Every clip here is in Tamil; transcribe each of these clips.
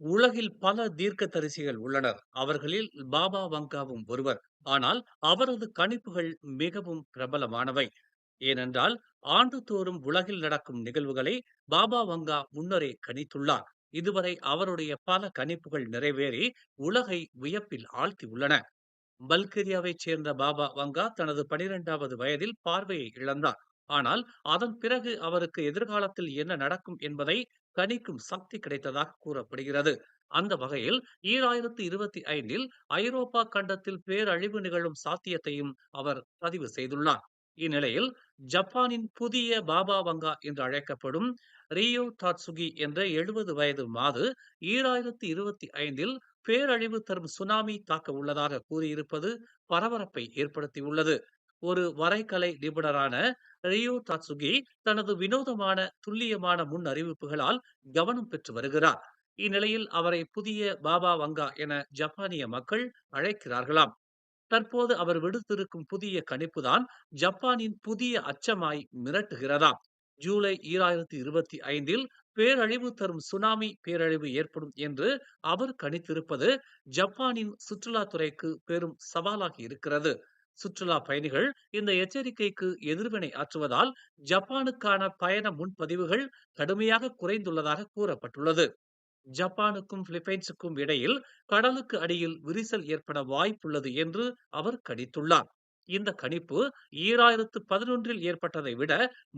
உலகில் பல தீர்க்க தரிசிகள் உள்ளனர். அவர்களில் பாபா வங்காவும் ஒருவர். ஆனால் அவரது கணிப்புகள் மிகவும் பிரபலமானவை. ஏனென்றால் ஆண்டுதோறும் உலகில் நடக்கும் நிகழ்வுகளை பாபா வங்கா முன்னரே கணித்துள்ளார். இதுவரை அவருடைய பல கணிப்புகள் நிறைவேறி உலகை வியப்பில் ஆழ்த்தியுள்ளன. பல்கேரியாவைச் சேர்ந்த பாபா வங்கா தனது 12வது வயதில் பார்வையை இழந்தார். ஆனால் அதன் பிறகு அவருக்கு எதிர்காலத்தில் என்ன நடக்கும் என்பதை கணிக்கும் சக்தி கிடைத்ததாக கூறப்படுகிறது. அந்த வகையில் 2025இல் ஐரோப்பா கண்டத்தில் பேரழிவு நிகழும் சாத்தியத்தையும் அவர் பதிவு செய்துள்ளார். இந்நிலையில் ஜப்பானின் புதிய பாபா வங்கா என்று அழைக்கப்படும் ரியோ டாட்சுகி என்ற 70 வயது மாது 2025இல் பேரழிவு தரும் சுனாமி தாக்க உள்ளதாக கூறியிருப்பது பரபரப்பை ஏற்படுத்தியுள்ளது. ஒரு வரைகலை நிபுணரான ரியோ தாட்சுகி தனது வினோதமான, துல்லியமான முன் அறிவிப்புகளால் கவனம் பெற்று வருகிறார். இந்நிலையில் அவரை புதிய பாபா வங்கா என ஜப்பானிய மக்கள் அழைக்கிறார்களாம். தற்போது அவர் விடுத்திருக்கும் புதிய கணிப்புதான் ஜப்பானின் புதிய அச்சமாய் மிரட்டுகிறதாம். ஜூலை 2025இல் பேரழிவு தரும் சுனாமி பேரழிவு ஏற்படும் என்று அவர் கணித்திருப்பது ஜப்பானின் சுற்றுலாத்துறைக்கு பெரும் சவாலாகி இருக்கிறது. சுற்றுலா பயணிகள் இந்த எச்சரிக்கைக்கு எதிர்வினை ஆற்றுவதால் ஜப்பானுக்கான பயண முன்பதிவுகள் கடுமையாக குறைந்துள்ளதாக கூறப்பட்டுள்ளது. ஜப்பானுக்கும் பிலிப்பைன்ஸுக்கும் இடையில் கடலுக்கு அடியில் விரிசல் ஏற்பட வாய்ப்புள்ளது என்று அவர் கணித்துள்ளார். இந்த கணிப்பு 2011இல் ஏற்பட்டதை விட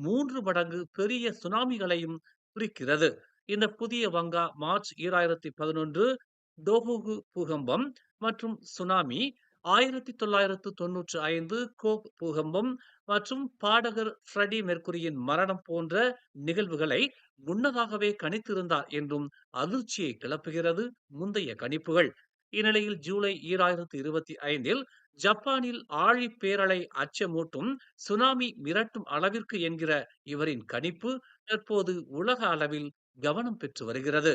மூன்று மடங்கு பெரிய சுனாமிகளையும் குறிக்கிறது. இந்த புதிய வங்கா மார்ச் ஈராயிரத்தி பதினொன்று டோகுகு பூகம்பம் மற்றும் சுனாமி, 1995 கோப் பூகம்பம் மற்றும் பாடகர் ஃப்ரெடி மெர்க்குரியின் மரணம் போன்ற நிகழ்வுகளை முன்னதாகவே கணித்திருந்தார் என்றும் அதிர்ச்சியை கிளப்புகிறது முந்தைய கணிப்புகள். இந்நிலையில் ஜூலை 2025இல் ஜப்பானில் ஆழி பேரலை அச்சமூட்டும், சுனாமி மிரட்டும் அளவிற்கு என்கிற இவரின் கணிப்பு தற்போது உலக அளவில் கவனம் பெற்று வருகிறது.